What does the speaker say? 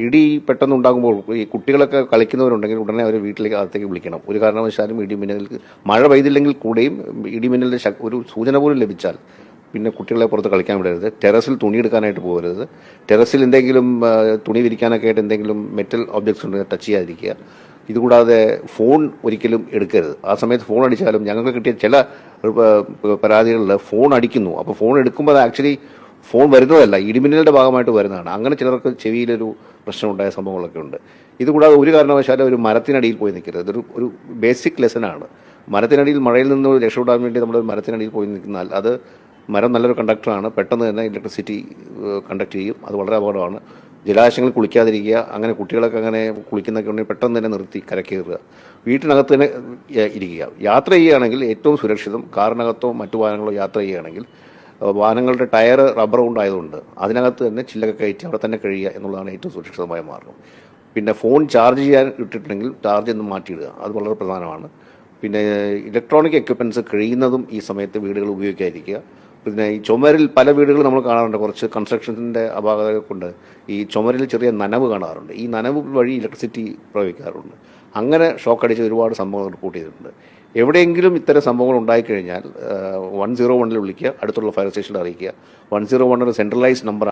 ഇടി പെട്ടെന്ന് ഉണ്ടാകുമ്പോൾ ഈ കുട്ടികളൊക്കെ കളിക്കുന്നവരുണ്ടെങ്കിൽ ഉടനെ അവരെ വീട്ടിലേക്ക് അകത്തേക്ക് വിളിക്കണം. ഒരു കാരണവശാലും ഇടിമിന്നൽ മഴ പെയ്തില്ലെങ്കിൽ കൂടെയും ഇടിമിന്നലിന്റെ ശക്- ഒരു സൂചന പോലും ലഭിച്ചാൽ പിന്നെ കുട്ടികളെ പുറത്ത് കളിക്കാൻ വിടരുത്. ടെറസിൽ തുണി എടുക്കാനായിട്ട് പോകരുത്. ടെറസിൽ എന്തെങ്കിലും തുണി വിരിക്കാനൊക്കെ ആയിട്ട് എന്തെങ്കിലും മെറ്റൽ ഒബ്ജക്ട്സ് ഉണ്ടെങ്കിൽ ടച്ച് ചെയ്യാതിരിക്കുക. ഇതുകൂടാതെ ഫോൺ ഒരിക്കലും എടുക്കരുത്. ആ സമയത്ത് ഫോൺ അടിച്ചാലും ഞങ്ങൾക്ക് കിട്ടിയ ചില പരാതികളിൽ ഫോൺ അടിക്കുന്നു. അപ്പോൾ ഫോൺ എടുക്കുമ്പോൾ അത് ആക്ച്വലി ഫോൺ വരുന്നതല്ല ഇടിമിന്നലിന്റെ ഭാഗമായിട്ട് വരുന്നതാണ്. അങ്ങനെ ചിലർക്ക് ചെവിയിലൊരു പ്രശ്നമുണ്ടായ സംഭവങ്ങളൊക്കെ ഉണ്ട്. ഇതുകൂടാതെ ഒരു കാരണവശാലും ഒരു മരത്തിനടിയിൽ പോയി നിൽക്കരുത്. ഇതൊരു ഒരു ബേസിക് ലെസനാണ് മരത്തിനടിയിൽ മഴയിൽ നിന്ന് രക്ഷപ്പെടാൻ വേണ്ടി നമ്മൾ മരത്തിനടിയിൽ പോയി നിൽക്കുന്നാൽ അത് മരം നല്ലൊരു കണ്ടക്ടറാണ് പെട്ടെന്ന് തന്നെ ഇലക്ട്രിസിറ്റി കണ്ടക്ട് ചെയ്യും. അത് വളരെ അപകടമാണ്. ജലാശയങ്ങളിൽ കുളിക്കാതിരിക്കുക അങ്ങനെ കുട്ടികളൊക്കെ അങ്ങനെ കുളിക്കുന്നൊക്കെ ഉണ്ടെങ്കിൽ പെട്ടെന്ന് തന്നെ നിർത്തി കരക്കേറുക. വീട്ടിനകത്ത് തന്നെ ഇരിക്കുക. യാത്ര ചെയ്യുകയാണെങ്കിൽ ഏറ്റവും സുരക്ഷിതം കാറിനകത്തോ മറ്റു വാഹനങ്ങളോ യാത്ര ചെയ്യുകയാണെങ്കിൽ വാഹനങ്ങളുടെ ടയർ റബ്ബർ കൊണ്ടായതുകൊണ്ട് അതിനകത്ത് തന്നെ ചില്ലൊക്കെ കയറ്റി അവിടെ തന്നെ കഴിയുക എന്നുള്ളതാണ് ഏറ്റവും സുരക്ഷിതമായ മാർഗം. പിന്നെ ഫോൺ ചാർജ് ചെയ്യാൻ ഇട്ടിട്ടുണ്ടെങ്കിൽ ചാർജ് ഒന്ന് മാറ്റിയിടുക. അത് വളരെ പ്രധാനമാണ്. പിന്നെ ഇലക്ട്രോണിക് എക്യുപ്മെന്റ്സ് കഴിയുന്നതും ഈ സമയത്ത് വീടുകൾ ഉപയോഗിക്കാതിരിക്കുക. പിന്നെ ഈ ചുമരിൽ പല വീടുകളും നമ്മൾ കാണാറുണ്ട്. കുറച്ച് കൺസ്ട്രക്ഷൻസിന്റെ അപാകത കൊണ്ട് ഈ ചുമരിൽ ചെറിയ നനവ് കാണാറുണ്ട്. ഈ നനവ് വഴി ഇലക്ട്രിസിറ്റി പ്രയോഗിക്കാറുണ്ട് അങ്ങനെ ഷോക്ക് അടിച്ച് ഒരുപാട് സംഭവങ്ങൾ റിപ്പോർട്ട് ചെയ്തിട്ടുണ്ട്. എവിടെയെങ്കിലും ഇത്തരം സംഭവങ്ങൾ ഉണ്ടായിക്കഴിഞ്ഞാൽ വൺ സീറോ വണ്ണിൽ വിളിക്കുക അടുത്തുള്ള ഫയർ സ്റ്റേഷനിൽ അറിയിക്കുക. വൺ സീറോ ഒരു സെൻട്രലൈസ് നമ്പർ